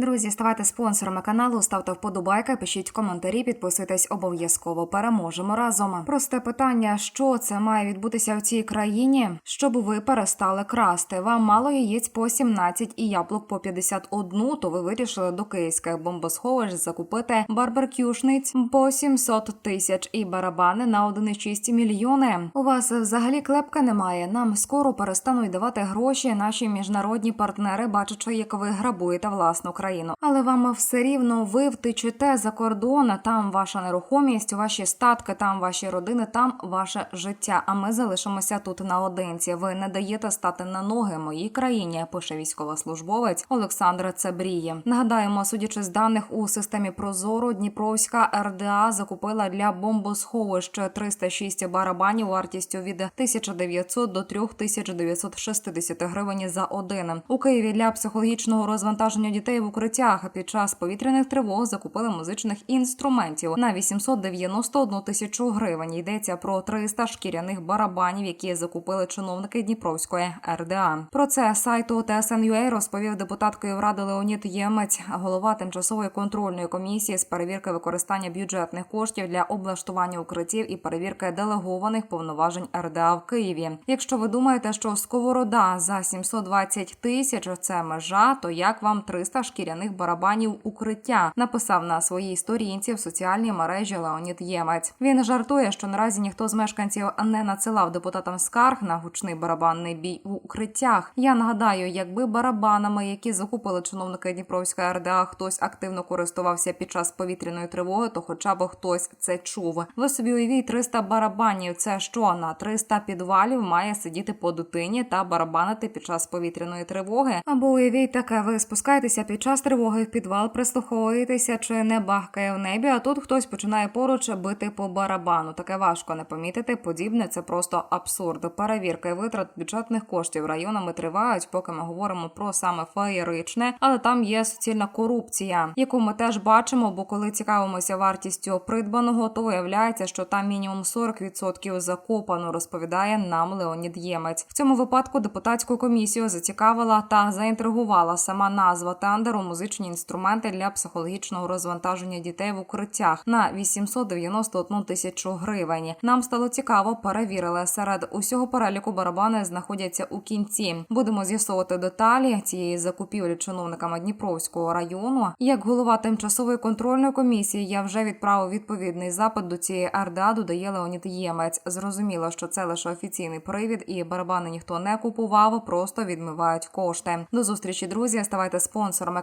Друзі, ставайте спонсорами каналу, ставте вподобайки, пишіть коментарі, підписуйтесь обов'язково. Переможемо разом. Просте питання: що це має відбутися в цій країні, щоб ви перестали красти? Вам мало яєць по 17 і яблук по 51, то ви вирішили до київських бомбосховищ закупити барбекюшниць по 700 тисяч і барабани на 1,6 мільйони. У вас взагалі клепка немає. Нам скоро перестануть давати гроші. Наші міжнародні партнери, бачачи, як ви грабуєте власну країну. Але вам все рівно ви втечете за кордон. Там ваша нерухомість, ваші статки, там ваші родини, там ваше життя. А ми залишимося тут наодинці. Ви не даєте стати на ноги моїй країні. Пише військовослужбовець Олександр Цебріє. Нагадаємо, судячи з даних у системі Прозоро, Дніпровська РДА закупила для бомбосховищ 306 барабанів вартістю від 1900 до 3960 гривень за один. У Києві для психологічного розвантаження дітей в укриттях під час повітряних тривог закупили музичних інструментів на 891 тисячу гривень. Йдеться про 300 шкіряних барабанів, які закупили чиновники Дніпровської РДА. Про це сайту ТСНЮА розповів депутат Київради Леонід Ємець, голова тимчасової контрольної комісії з перевірки використання бюджетних коштів для облаштування укриттів і перевірки делегованих повноважень РДА в Києві. Якщо ви думаєте, що сковорода за 720 тисяч це межа, то як вам 300 шкіряних барабанів укриття? Написав на своїй сторінці в соціальній мережі Леонід Ємець. Він жартує, що наразі ніхто з мешканців не надсилав депутатам скарг на гучний барабанний бій в укриттях. Я нагадаю, якби барабанами, які закупили чиновники Дніпровської РДА, хтось активно користувався під час повітряної тривоги, то хоча б хтось це чув. Ви собі уявіть 300 барабанів. Це що на 300 підвалів має сидіти по дитині та барабанити під час повітряної тривоги? Або уявіть таке, ви спускаєтеся під час тривоги в підвал, прислуховуєтеся чи не бахкає в небі, а тут хтось починає поруч бити по барабану. Таке важко не помітити. Подібне це просто абсурд. Перевірки витрат бюджетних коштів районами тривають, поки ми говоримо про саме феєричне, але там є суцільна корупція, яку ми теж бачимо. Бо коли цікавимося вартістю придбаного, то виявляється, що там мінімум 40% закопано, розповідає нам Леонід Ємець. В цьому випадку депутатську комісію зацікавила та заінтригувала сама назва тендеру музичні інструменти для психологічного розвантаження дітей в укриттях на 891 тисячу гривень. Нам стало цікаво, перевірили серед усього переліку барабани знаходяться у кінці. Будемо з'ясовувати деталі цієї закупівлі чиновниками Дніпровського району. Як голова тимчасової контрольної комісії, я вже відправив відповідний запит до цієї РДА, додає Леонід Ємець. Зрозуміло, що це лише офіційний привід, і барабани ніхто не купував, просто відмивають кошти. До зустрічі, друзі. Ставайте спонсорами